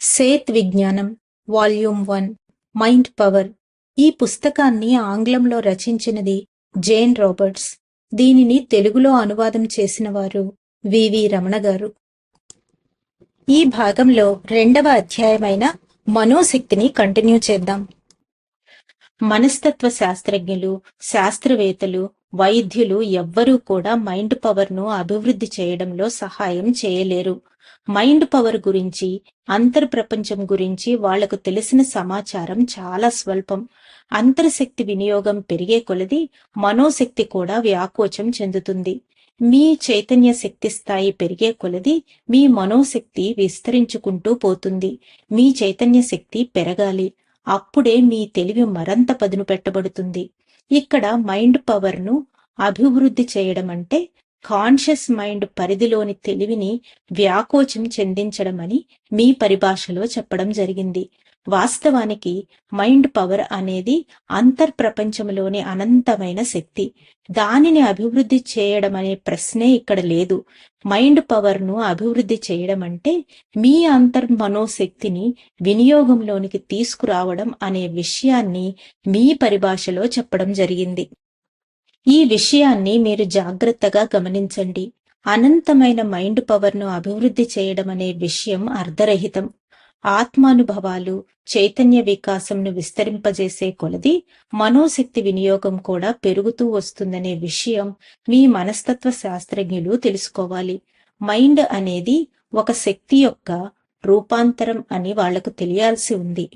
Seth విజ్ఞానం volume one mind power. ఈ పుస్తకాన్ని ఆంగ్లంలో రచించినది జేన్ రాబర్ట్స్. దీనిని తెలుగులో అనువాదం చేసిన వారు వివి రమణ గారు. ఈ భాగంలో రెండవ అధ్యాయమైన మనోశక్తిని కంటిన్యూ చేద్దాం. మనస్తత్వ శాస్త్రజ్ఞులు శాస్త్రవేత్తలు వైద్యులు ఎవ్వరూ కూడా మైండ్ పవర్ను అభివృద్ధి చేయడంలో సహాయం చేయలేరు. మైండ్ పవర్ గురించి అంతర్ప్రపంచం గురించి వాళ్ళకు తెలిసిన సమాచారం చాలా స్వల్పం. అంతర్శక్తి వినియోగం పెరిగే కొలది మనోశక్తి కూడా వ్యాకోచం చెందుతుంది. మీ చైతన్య శక్తి స్థాయి పెరిగే కొలది మీ మనోశక్తి విస్తరించుకుంటూ పోతుంది. మీ చైతన్య శక్తి పెరగాలి. అప్పుడే మీ తెలివి మరంత పదును పెట్టబడుతుంది. ఇక్కడ మైండ్ పవర్ను అభివృద్ధి చేయడం అంటే కాన్షియస్ మైండ్ పరిధిలోని తెలివిని వ్యాకోచం చెందించడం అని మీ పరిభాషలో చెప్పడం జరిగింది. వాస్తవానికి మైండ్ పవర్ అనేది అంతర్ప్రపంచంలోని అనంతమైన శక్తి. దానిని అభివృద్ధి చేయడం అనే ప్రశ్నే ఇక్కడ లేదు. మైండ్ పవర్ను అభివృద్ధి చేయడం అంటే మీ అంతర్ మనోశక్తిని వినియోగంలోనికి తీసుకురావడం అనే విషయాన్ని మీ పరిభాషలో చెప్పడం జరిగింది. ఈ విషయాన్ని మీరు జాగ్రత్తగా గమనించండి. అనంతమైన మైండ్ పవర్ను అభివృద్ధి చేయడం అనే విషయం అర్ధరహితం ఆత్మానుభవాలు చైతన్య వికాసంను విస్తరింపజేసే కొలది మనోశక్తి వినియోగం కూడా పెరుగుతూ వస్తుందనే విషయం మీ మనస్తత్వ శాస్త్రజ్ఞులు తెలుసుకోవాలి. మైండ్ అనేది ఒక శక్తి యొక్క రూపాంతరం అని వాళ్ళకు తెలియాల్సి ఉంది.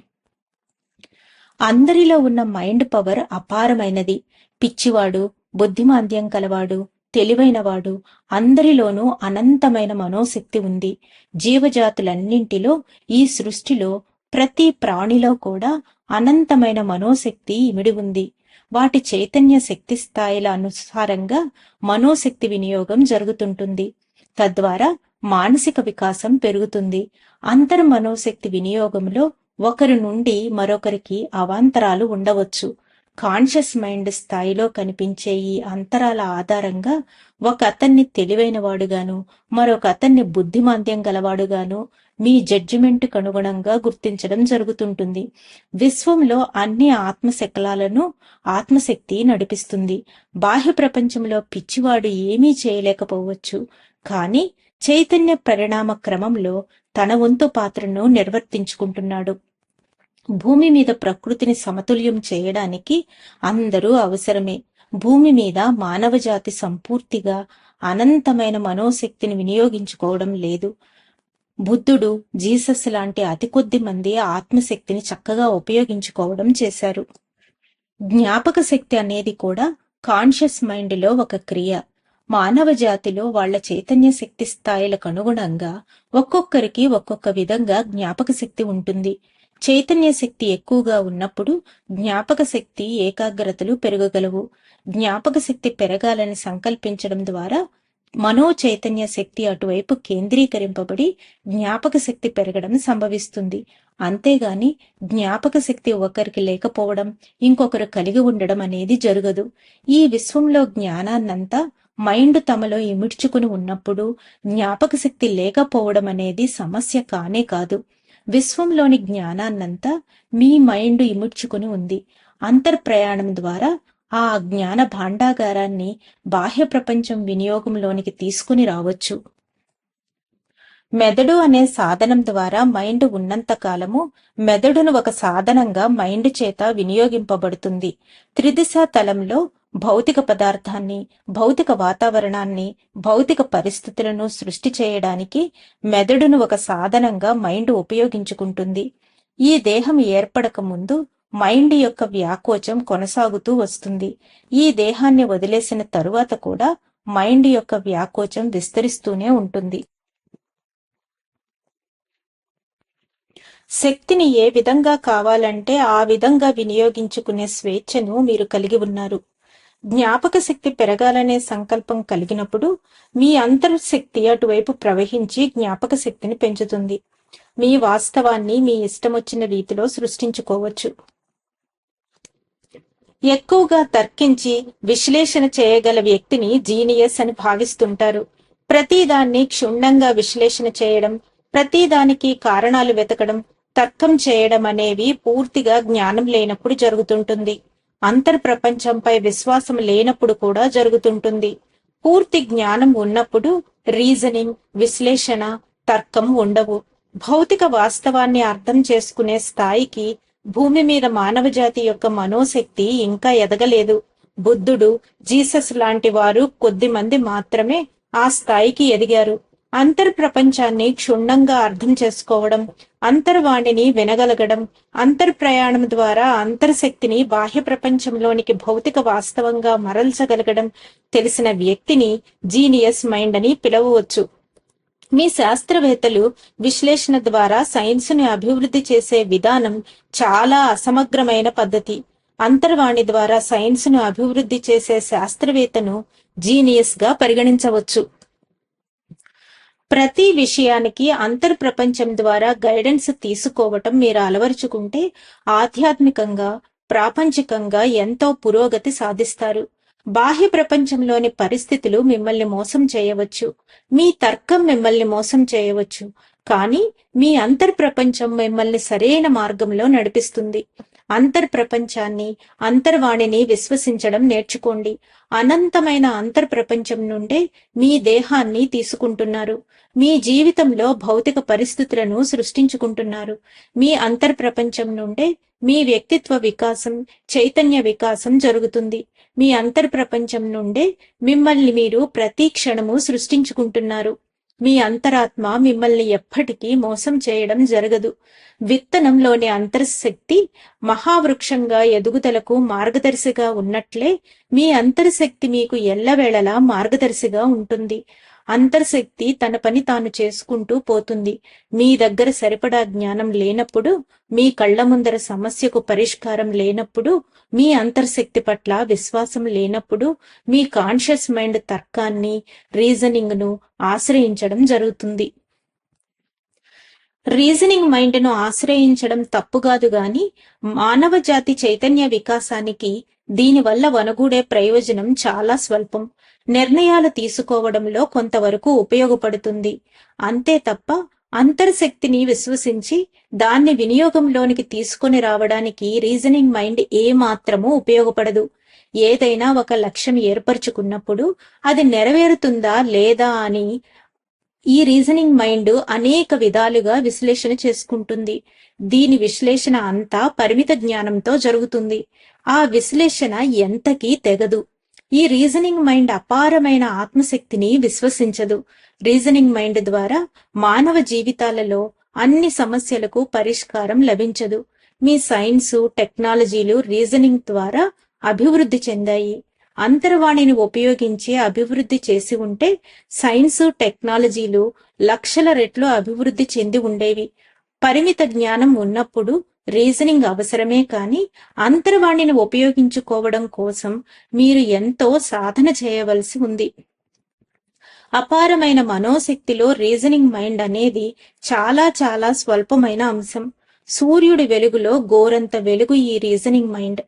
అందరిలో ఉన్న మైండ్ పవర్ అపారమైనది. పిచ్చివాడు బుద్ధిమాంద్యం కలవాడు తెలివైనవాడు. అందరిలోనూ అనంతమైన మనోశక్తి ఉంది. జీవజాతులన్నింటిలో ఈ సృష్టిలో ప్రతి ప్రాణిలో కూడా అనంతమైన మనోశక్తి ఇమిడి ఉంది. వాటి చైతన్య శక్తి స్థాయిల అనుసారంగా మనోశక్తి వినియోగం జరుగుతుంటుంది. తద్వారా మానసిక వికాసం పెరుగుతుంది. అంతర్ మనోశక్తి వినియోగంలో ఒకరి నుండి మరొకరికి అవాంతరాలు ఉండవచ్చు. కాన్షియస్ మైండ్ స్థాయిలో కనిపించే ఈ అంతరాల ఆధారంగా ఒక అతన్ని తెలివైన వాడుగాను మరొక అతన్ని బుద్ధిమాంద్యం గలవాడుగాను మీ జడ్జిమెంట్ అనుగుణంగా గుర్తించడం జరుగుతుంటుంది. విశ్వంలో అన్ని ఆత్మశకలాలను ఆత్మశక్తి నడిపిస్తుంది. బాహ్య ప్రపంచంలో పిచ్చివాడు ఏమీ చేయలేకపోవచ్చు. కానీ చైతన్య పరిణామ క్రమంలో తన వంతు పాత్రను నిర్వర్తించుకుంటున్నాడు. భూమి మీద ప్రకృతిని సమతుల్యం చేయడానికి అందరూ అవసరమే. భూమి మీద మానవ జాతి సంపూర్తిగా అనంతమైన మనోశక్తిని వినియోగించుకోవడం లేదు. బుద్ధుడు జీసస్ లాంటి అతి కొద్ది మంది ఆత్మశక్తిని చక్కగా ఉపయోగించుకోవడం చేశారు. జ్ఞాపక శక్తి అనేది కూడా కాన్షియస్ మైండ్లో ఒక క్రియ. మానవ జాతిలో వాళ్ళ చైతన్య శక్తి స్థాయిలకు అనుగుణంగా ఒక్కొక్కరికి ఒక్కొక్క విధంగా జ్ఞాపక శక్తి ఉంటుంది. చైతన్య శక్తి ఎక్కువగా ఉన్నప్పుడు జ్ఞాపక శక్తి ఏకాగ్రతలు పెరగగలవు. జ్ఞాపక శక్తి పెరగాలని సంకల్పించడం ద్వారా మనో చైతన్య శక్తి అటువైపు కేంద్రీకరింపబడి జ్ఞాపక శక్తి పెరగడం సంభవిస్తుంది. అంతేగాని జ్ఞాపక శక్తి ఒకరికి లేకపోవడం ఇంకొకరు కలిగి ఉండడం అనేది జరగదు. ఈ విశ్వంలో జ్ఞానాన్నంతా మైండ్ తమలో ఇమిడ్చుకుని ఉన్నప్పుడు జ్ఞాపక శక్తి లేకపోవడం అనేది సమస్య కానే కాదు. విశ్వంలోని జ్ఞానాన్నంతా మీ మైండ్ ఇముడ్చుకుని ఉంది. అంతర్ప్రయాణం ద్వారా ఆ జ్ఞాన భాండాగారాన్ని బాహ్య ప్రపంచం వినియోగంలోనికి తీసుకుని రావచ్చు. మెదడు అనే సాధనం ద్వారా మైండ్ ఉన్నంత కాలము మెదడును ఒక సాధనంగా మైండ్ చేత వినియోగింపబడుతుంది. త్రిదిశ తలంలో భౌతిక పదార్థాన్ని భౌతిక వాతావరణాన్ని భౌతిక పరిస్థితులను సృష్టి చేయడానికి మెదడును ఒక సాధనంగా మైండ్ ఉపయోగించుకుంటుంది. ఈ దేహం ఏర్పడక ముందు మైండ్ యొక్క వ్యాకోచం కొనసాగుతూ వస్తుంది. ఈ దేహాన్ని వదిలేసిన తరువాత కూడా మైండ్ యొక్క వ్యాకోచం విస్తరిస్తూనే ఉంటుంది. శక్తిని ఏ విధంగా కావాలంటే ఆ విధంగా వినియోగించుకునే స్వేచ్ఛను మీరు కలిగి ఉన్నారు. జ్ఞాపక శక్తి పెరగాలనే సంకల్పం కలిగినప్పుడు మీ అంతర్శక్తి అటువైపు ప్రవహించి జ్ఞాపక శక్తిని పెంచుతుంది. మీ వాస్తవాన్ని మీ ఇష్టమొచ్చిన రీతిలో సృష్టించుకోవచ్చు. ఎక్కువగా తర్కించి విశ్లేషణ చేయగల వ్యక్తిని జీనియస్ అని భావిస్తుంటారు. ప్రతిదాన్ని క్షుణ్ణంగా విశ్లేషణ చేయడం ప్రతిదానికి కారణాలు వెతకడం తర్కం చేయడం అనేవి పూర్తిగా జ్ఞానం లేనప్పుడు జరుగుతుంటుంది. అంతర్ ప్రపంచంపై విశ్వాసం లేనప్పుడు కూడా జరుగుతుంటుంది. పూర్తి జ్ఞానం ఉన్నప్పుడు రీజనింగ్ విశ్లేషణ తర్కం ఉండవు. భౌతిక వాస్తవాన్ని అర్థం చేసుకునే స్థాయికి భూమి మీద మానవ జాతి యొక్క మనోశక్తి ఇంకా ఎదగలేదు. బుద్ధుడు జీసస్ లాంటి వారు కొద్ది మంది మాత్రమే ఆ స్థాయికి ఎదిగారు. అంతర్ ప్రపంచాన్ని క్షుణ్ణంగా అర్థం చేసుకోవడం అంతర్వాణిని వినగలగడం అంతర్ ప్రయాణం ద్వారా అంతర్శక్తిని బాహ్య ప్రపంచంలోనికి భౌతిక వాస్తవంగా మరల్చగలగడం తెలిసిన వ్యక్తిని జీనియస్ మైండ్ అని పిలవవచ్చు. మీ శాస్త్రవేత్తలు విశ్లేషణ ద్వారా సైన్స్ని అభివృద్ధి చేసే విధానం చాలా అసమగ్రమైన పద్ధతి. అంతర్వాణి ద్వారా సైన్స్ను అభివృద్ధి చేసే శాస్త్రవేత్తను జీనియస్గా పరిగణించవచ్చు. ప్రతి విషయానికి అంతర్ ప్రపంచం ద్వారా గైడెన్స్ తీసుకోవటం మీరు అలవరుచుకుంటే ఆధ్యాత్మికంగా ప్రాపంచికంగా ఎంతో పురోగతి సాధిస్తారు. బాహ్య ప్రపంచంలోని పరిస్థితులు మిమ్మల్ని మోసం చేయవచ్చు. మీ తర్కం మిమ్మల్ని మోసం చేయవచ్చు. కానీ మీ అంతర్ ప్రపంచం మిమ్మల్ని సరైన మార్గంలో నడిపిస్తుంది. అంతర్ ప్రపంచాన్ని అంతర్వాణిని విశ్వసించడం నేర్చుకోండి. అనంతమైన అంతర్ ప్రపంచం నుండే మీ దేహాన్ని తీసుకుంటున్నారు. మీ జీవితంలో భౌతిక పరిస్థితులను సృష్టించుకుంటున్నారు. మీ అంతర్ ప్రపంచం నుండే మీ వ్యక్తిత్వ వికాసం చైతన్య వికాసం జరుగుతుంది. మీ అంతర్ ప్రపంచం నుండే మిమ్మల్ని మీరు ప్రతి క్షణము సృష్టించుకుంటున్నారు. మీ అంతరాత్మ మిమ్మల్ని ఎప్పటికీ మోసం చేయడం జరగదు. విత్తనంలోని అంతర్శక్తి మహావృక్షంగా ఎదుగుదలకు మార్గదర్శిగా ఉన్నట్లే మీ అంతర్శక్తి మీకు ఎల్లవేళలా మార్గదర్శిగా ఉంటుంది. అంతర్శక్తి తన పని తాను చేసుకుంటూ పోతుంది. మీ దగ్గర సరిపడా జ్ఞానం లేనప్పుడు మీ కళ్ళ ముందర సమస్యకు పరిష్కారం లేనప్పుడు మీ అంతర్శక్తి పట్ల విశ్వాసం లేనప్పుడు మీ కాన్షియస్ మైండ్ తర్కాన్ని రీజనింగ్ను ఆశ్రయించడం జరుగుతుంది. రీజనింగ్ మైండ్ను ఆశ్రయించడం తప్పు కాదు గాని మానవ జాతి చైతన్య వికాసానికి దీనివల్ల వనగూడే ప్రయోజనం చాలా స్వల్పం. నిర్ణయాలు తీసుకోవడంలో కొంతవరకు ఉపయోగపడుతుంది. అంతే తప్ప అంతర్శక్తిని విశ్వసించి దాన్ని వినియోగంలోనికి తీసుకొని రావడానికి రీజనింగ్ మైండ్ ఏ మాత్రమూ ఉపయోగపడదు. ఏదైనా ఒక లక్ష్యం ఏర్పరచుకున్నప్పుడు అది నెరవేరుతుందా లేదా అని ఈ రీజనింగ్ మైండ్ అనేక విధాలుగా విశ్లేషణ చేసుకుంటుంది. దీని విశ్లేషణ అంతా పరిమిత జ్ఞానంతో జరుగుతుంది. ఆ విశ్లేషణ ఎంతకీ తెగదు. ఈ రీజనింగ్ మైండ్ అపారమైన ఆత్మశక్తిని విశ్వసించదు. రీజనింగ్ మైండ్ ద్వారా మానవ జీవితాలలో అన్ని సమస్యలకు పరిష్కారం లభించదు. మీ సైన్సు టెక్నాలజీలు రీజనింగ్ ద్వారా అభివృద్ధి చెందాయి. అంతర్వాణిని ఉపయోగించి అభివృద్ధి చేసి ఉంటే సైన్సు టెక్నాలజీలు లక్షల రెట్లు అభివృద్ధి చెంది ఉండేవి. పరిమిత జ్ఞానం ఉన్నప్పుడు రీజనింగ్ అవసరమే కాని అంతర్వాణిని ఉపయోగించుకోవడం కోసం మీరు ఎంతో సాధన చేయవలసి ఉంది. అపారమైన మనోశక్తిలో రీజనింగ్ మైండ్ అనేది చాలా చాలా స్వల్పమైన అంశం. సూర్యుడి వెలుగులో గోరంత వెలుగు ఈ రీజనింగ్ మైండ్.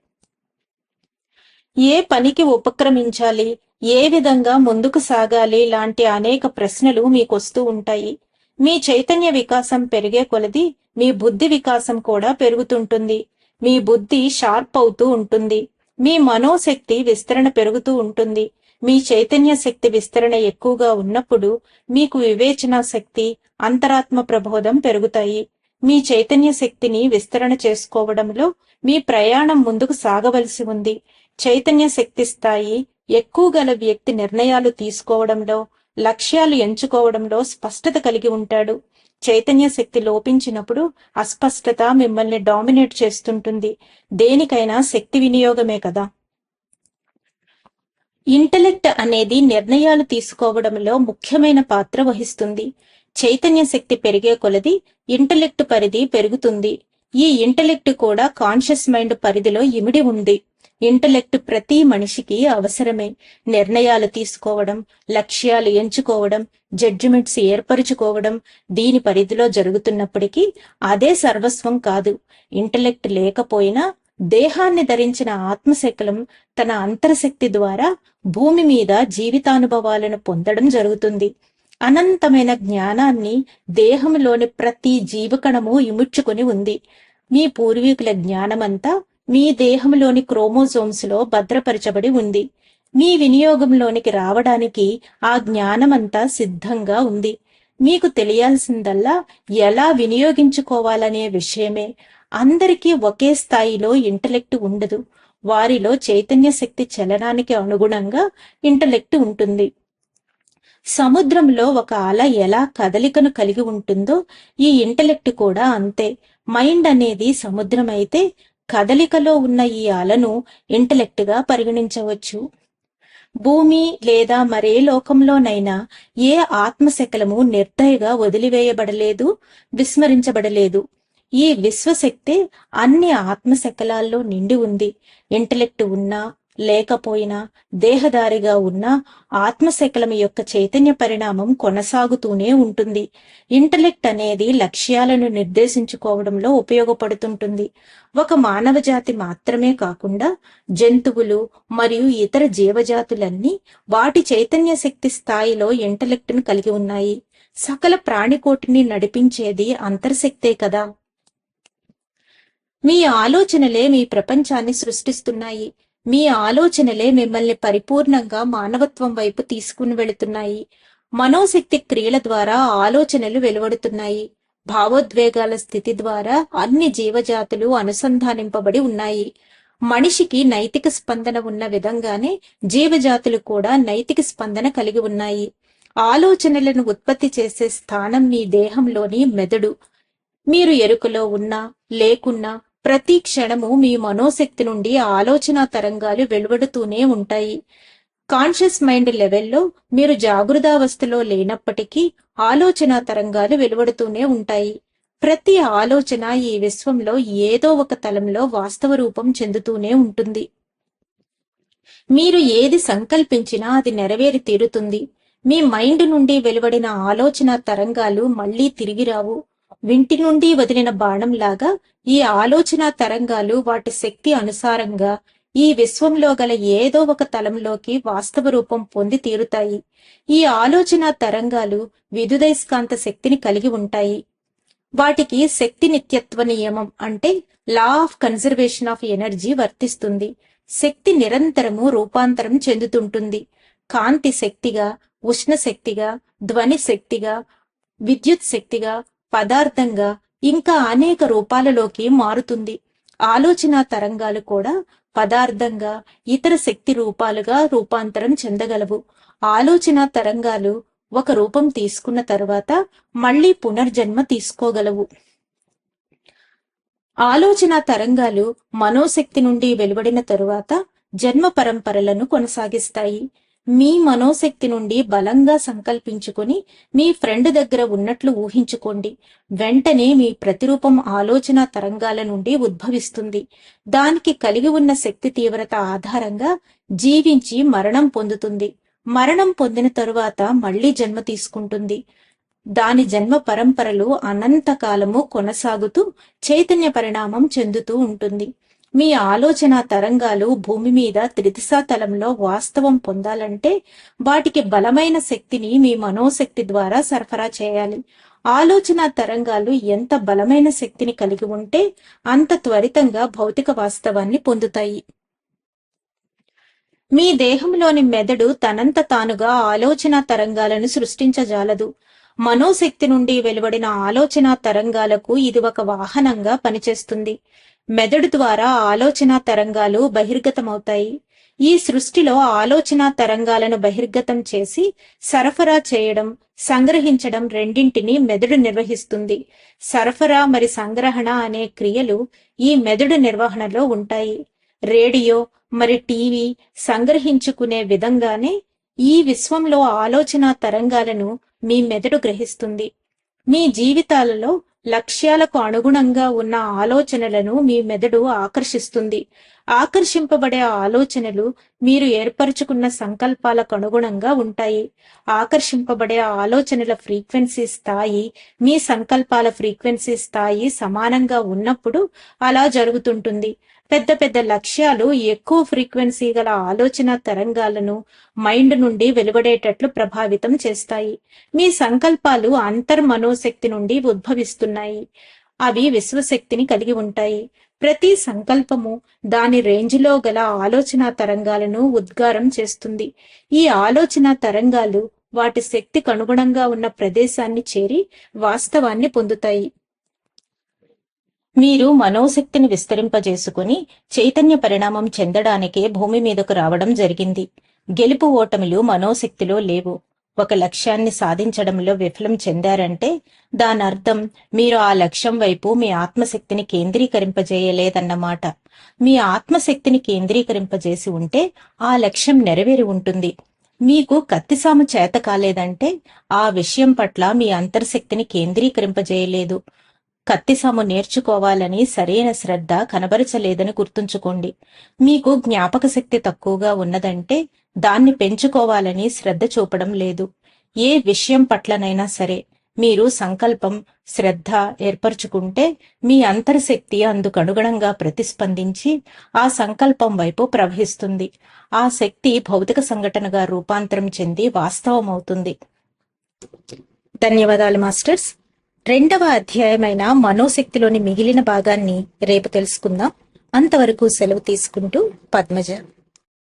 ఏ పనికి ఉపక్రమించాలి? ఏ విధంగా ముందుకు సాగాలి? లాంటి అనేక ప్రశ్నలు మీకొస్తూ ఉంటాయి. మీ చైతన్య వికాసం పెరిగే కొలది మీ బుద్ధి వికాసం కూడా పెరుగుతుంటుంది. మీ బుద్ధి షార్ప్ అవుతూ ఉంటుంది. మీ మనోశక్తి విస్తరణ పెరుగుతూ ఉంటుంది. మీ చైతన్య శక్తి విస్తరణ ఎక్కువగా ఉన్నప్పుడు మీకు వివేచన శక్తి అంతరాత్మ ప్రబోధం పెరుగుతాయి. మీ చైతన్య శక్తిని విస్తరణ చేసుకోవడంలో మీ ప్రయాణం ముందుకు సాగవలసి ఉంది. చైతన్య శక్తి స్థాయి ఎక్కువ గల వ్యక్తి నిర్ణయాలు తీసుకోవడంలో లక్ష్యాలు ఎంచుకోవడంలో స్పష్టత కలిగి ఉంటాడు. చైతన్య శక్తి లోపించినప్పుడు అస్పష్టత మిమ్మల్ని డామినేట్ చేస్తుంటుంది. దేనికైనా శక్తి వినియోగమే కదా. ఇంటలెక్ట్ అనేది నిర్ణయాలు తీసుకోవడంలో ముఖ్యమైన పాత్ర వహిస్తుంది. చైతన్య శక్తి పెరిగే కొలది ఇంటలెక్ట్ పరిధి పెరుగుతుంది. ఈ ఇంటలెక్ట్ కూడా కాన్షియస్ మైండ్ పరిధిలో ఇమిడి ఉంది. ఇంటలెక్ట్ ప్రతి మనిషికి అవసరమే. నిర్ణయాలు తీసుకోవడం లక్ష్యాలు ఎంచుకోవడం జడ్జిమెంట్స్ ఏర్పరుచుకోవడం దీని పరిధిలో జరుగుతున్నప్పటికీ అదే సర్వస్వం కాదు. ఇంటలెక్ట్ లేకపోయినా దేహాన్ని ధరించిన ఆత్మశకలం తన అంతర్శక్తి ద్వారా భూమి మీద జీవితానుభవాలను పొందడం జరుగుతుంది. అనంతమైన జ్ఞానాన్ని దేహంలోని ప్రతి జీవకణము ఇముడ్చుకొని ఉంది. మీ పూర్వీకుల జ్ఞానమంతా మీ దేహంలోని క్రోమోజోమ్స్లో భద్రపరచబడి ఉంది. మీ వినియోగంలోనికి రావడానికి ఆ జ్ఞానమంతా సిద్ధంగా ఉంది. మీకు తెలియాల్సిందల్లా ఎలా వినియోగించుకోవాలనే విషయమే. అందరికీ ఒకే స్థాయిలో ఇంటలెక్ట్ ఉండదు. వారిలో చైతన్య శక్తి చలనానికి అనుగుణంగా ఇంటలెక్ట్ ఉంటుంది. సముద్రంలో ఒక అల ఎలా కదలికను కలిగి ఉంటుందో ఈ ఇంటలెక్ట్ కూడా అంతే. మైండ్ అనేది సముద్రం అయితే కదలికలో ఉన్న ఈ అలను ఇంటలెక్ట్గా పరిగణించవచ్చు. భూమి లేదా మరే లోకంలోనైనా ఏ ఆత్మశకలము నిర్దయగా వదిలివేయబడలేదు విస్మరించబడలేదు. ఈ విశ్వశక్తి అన్ని ఆత్మశకలాల్లో నిండి ఉంది. ఇంటలెక్ట్ ఉన్నా లేకపోయినా దేహదారిగా ఉన్న ఆత్మశకలం యొక్క చైతన్య పరిణామం కొనసాగుతూనే ఉంటుంది. ఇంటలెక్ట్ అనేది లక్ష్యాలను నిర్దేశించుకోవడంలో ఉపయోగపడుతుంటుంది. ఒక మానవ జాతి మాత్రమే కాకుండా జంతువులు మరియు ఇతర జీవజాతులన్నీ వాటి చైతన్య శక్తి స్థాయిలో ఇంటలెక్ట్ను కలిగి ఉన్నాయి. సకల ప్రాణికోటిని నడిపించేది అంతర్శక్తే కదా! మీ ఆలోచనలే మీ ప్రపంచాన్ని సృష్టిస్తున్నాయి. మీ ఆలోచనలే మిమ్మల్ని పరిపూర్ణంగా మానవత్వం వైపు తీసుకుని వెళుతున్నాయి. మనోశక్తి క్రియల ద్వారా ఆలోచనలు వెలువడుతున్నాయి. భావోద్వేగాల స్థితి ద్వారా అన్ని జీవజాతులు అనుసంధానింపబడి ఉన్నాయి. మనిషికి నైతిక స్పందన ఉన్న విధంగానే జీవజాతులు కూడా నైతిక స్పందన కలిగి ఉన్నాయి. ఆలోచనలను ఉత్పత్తి చేసే స్థానం మీ దేహంలోని మెదడు. మీరు ఎరుకలో ఉన్నా లేకున్నా ప్రతి క్షణము మీ మనోశక్తి నుండి ఆలోచన తరంగాలు వెలువడుతూనే ఉంటాయి. కాన్షియస్ మైండ్ లెవెల్లో మీరు జాగృతావస్థలో లేనప్పటికీ ఆలోచన తరంగాలు వెలువడుతూనే ఉంటాయి. ప్రతి ఆలోచన ఈ విశ్వంలో ఏదో ఒక తలంలో వాస్తవ రూపం చెందుతూనే ఉంటుంది. మీరు ఏది సంకల్పించినా అది నెరవేరి తీరుతుంది. మీ మైండ్ నుండి వెలువడిన ఆలోచన తరంగాలు మళ్ళీ తిరిగి రావు. వింటి నుండి వదిలిన బాణంలాగా ఈ ఆలోచన తరంగాలు వాటి శక్తి అనుసారంగా ఈ విశ్వంలో గల ఏదో ఒక తలంలోకి వాస్తవ రూపం పొంది తీరుతాయి. ఈ ఆలోచన తరంగాలు విద్యుదయస్కాంత శక్తిని కలిగి ఉంటాయి. వాటికి శక్తి నిత్యత్వ నియమం అంటే law of conservation of energy వర్తిస్తుంది. శక్తి నిరంతరము రూపాంతరం చెందుతుంటుంది. కాంతి శక్తిగా ఉష్ణ శక్తిగా ధ్వని శక్తిగా విద్యుత్ శక్తిగా పదార్థంగా ఇంకా అనేక రూపాలలోకి మారుతుంది. ఆలోచన తరంగాలు కూడా పదార్థంగా ఇతర శక్తి రూపాలుగా రూపాంతరం చెందగలవు. ఆలోచన తరంగాలు ఒక రూపం తీసుకున్న తర్వాత మళ్ళీ పునర్జన్మ తీసుకోగలవు. ఆలోచన తరంగాలు మనోశక్తి నుండి వెలువడిన తరువాత జన్మ పరంపరలను కొనసాగిస్తాయి. మీ మనోశక్తి నుండి బలంగా సంకల్పించుకొని మీ ఫ్రెండ్ దగ్గర ఉన్నట్లు ఊహించుకోండి. వెంటనే మీ ప్రతిరూపం ఆలోచన తరంగాల నుండి ఉద్భవిస్తుంది. దానికి కలిగి ఉన్న శక్తి తీవ్రత ఆధారంగా జీవించి మరణం పొందుతుంది. మరణం పొందిన తరువాత మళ్ళీ జన్మ తీసుకుంటుంది. దాని జన్మ పరంపరలు అనంతకాలము కొనసాగుతూ చైతన్య పరిణామం చెందుతూ ఉంటుంది. మీ ఆలోచన తరంగాలు భూమి మీద త్రిదిశా తలంలో వాస్తవం పొందాలంటే వాటికి బలమైన శక్తిని మీ మనోశక్తి ద్వారా సరఫరా చేయాలి. ఆలోచన తరంగాలు ఎంత బలమైన శక్తిని కలిగి ఉంటే అంత త్వరితంగా భౌతిక వాస్తవాన్ని పొందుతాయి. మీ దేహంలోని మెదడు తనంత తానుగా ఆలోచన తరంగాలను సృష్టించజాలదు. మనోశక్తి నుండి వెలువడిన ఆలోచన తరంగాలకు ఇది ఒక వాహనంగా పనిచేస్తుంది. మెదడు ద్వారా ఆలోచన తరంగాలు బహిర్గతమవుతాయి. ఈ సృష్టిలో ఆలోచన తరంగాలను బహిర్గతం చేసి సరఫరా చేయడం సంగ్రహించడం రెండింటిని మెదడు నిర్వహిస్తుంది. సరఫరా మరి సంగ్రహణ అనే క్రియలు ఈ మెదడు నిర్వహణలో ఉంటాయి. రేడియో మరి టీవీ సంగ్రహించుకునే విధంగానే ఈ విశ్వంలో ఆలోచన తరంగాలను మీ మెదడు గ్రహిస్తుంది. మీ జీవితాలలో లక్ష్యాలకు అనుగుణంగా ఉన్న ఆలోచనలను మీ మెదడు ఆకర్షిస్తుంది. ఆకర్షింపబడే ఆలోచనలు మీరు ఏర్పరచుకున్న సంకల్పాలకు అనుగుణంగా ఉంటాయి. ఆకర్షింపబడే ఆలోచనల ఫ్రీక్వెన్సీ స్థాయి మీ సంకల్పాల ఫ్రీక్వెన్సీ స్థాయి సమానంగా ఉన్నప్పుడు అలా జరుగుతుంటుంది. పెద్ద పెద్ద లక్ష్యాలు ఎక్కువ ఫ్రీక్వెన్సీ గల ఆలోచన తరంగాలను మైండ్ నుండి వెలువడేటట్లు ప్రభావితం చేస్తాయి. మీ సంకల్పాలు అంతర్మనోశక్తి నుండి ఉద్భవిస్తున్నాయి. అవి విశ్వశక్తిని కలిగి ఉంటాయి. ప్రతి సంకల్పము దాని రేంజ్లో గల ఆలోచన తరంగాలను ఉద్గారం చేస్తుంది. ఈ ఆలోచన తరంగాలు వాటి శక్తికి అనుగుణంగా ఉన్న ప్రదేశాన్ని చేరి వాస్తవాన్ని పొందుతాయి. మీరు మనోశక్తిని విస్తరింపజేసుకుని చైతన్య పరిణామం చెందడానికే భూమి మీదకు రావడం జరిగింది. గెలుపు ఓటమిలు మనోశక్తిలో లేవు. ఒక లక్ష్యాన్ని సాధించడంలో విఫలం చెందారంటే దాని అర్థం మీరు ఆ లక్ష్యం వైపు మీ ఆత్మశక్తిని కేంద్రీకరింపజేయలేదన్నమాట మీ ఆత్మశక్తిని కేంద్రీకరింపజేసి ఉంటే ఆ లక్ష్యం నెరవేరి ఉంటుంది. మీకు కత్తిసాము చేత కాలేదంటే ఆ విషయం పట్ల మీ అంతర్శక్తిని కేంద్రీకరింపజేయలేదు. కత్తిసాము నేర్చుకోవాలని సరైన శ్రద్ధ కనబరచలేదని గుర్తుంచుకోండి. మీకు జ్ఞాపక శక్తి తక్కువగా ఉన్నదంటే దాన్ని పెంచుకోవాలని శ్రద్ధ చూపడం లేదు. ఏ విషయం పట్లనైనా సరే మీరు సంకల్పం శ్రద్ధ ఏర్పరచుకుంటే మీ అంతర్శక్తి అందుకనుగుణంగా ప్రతిస్పందించి ఆ సంకల్పం వైపు ప్రవహిస్తుంది. ఆ శక్తి భౌతిక సంఘటనగా రూపాంతరం చెంది వాస్తవమవుతుంది. ధన్యవాదాలు మాస్టర్స్. రెండవ అధ్యాయమైన మనోశక్తిలోని మిగిలిన భాగాన్ని రేపు తెలుసుకుందాం. అంతవరకు సెలవు తీసుకుంటూ పద్మజ